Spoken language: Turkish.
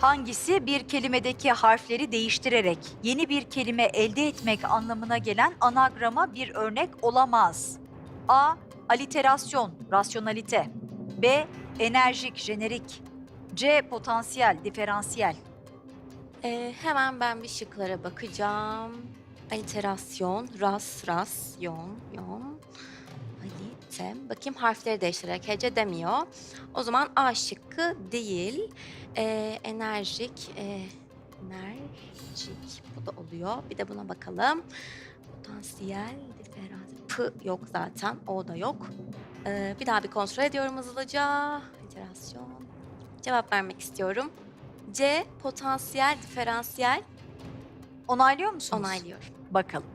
Hangisi bir kelimedeki harfleri değiştirerek yeni bir kelime elde etmek anlamına gelen anagrama bir örnek olamaz? A. Aliterasyon, rasyonalite. B. Enerjik, jenerik. C. Potansiyel, diferansiyel. Ee, hemen ben bir şıklara bakacağım. Aliterasyon, ras, ras, yon, yon. Alite. Bakayım harfleri değiştirerek hece demiyor. O zaman A şıkkı değil. Ee, enerjik, e, enerjik. Bu da oluyor. Bir de buna bakalım. Potansiyel, diferansiyel. P yok zaten. O da yok. Ee, bir daha bir kontrol ediyorum hızlıca. Aliterasyon. Cevap vermek istiyorum. C potansiyel diferansiyel Onaylıyor musunuz? onaylıyorum. Bakalım.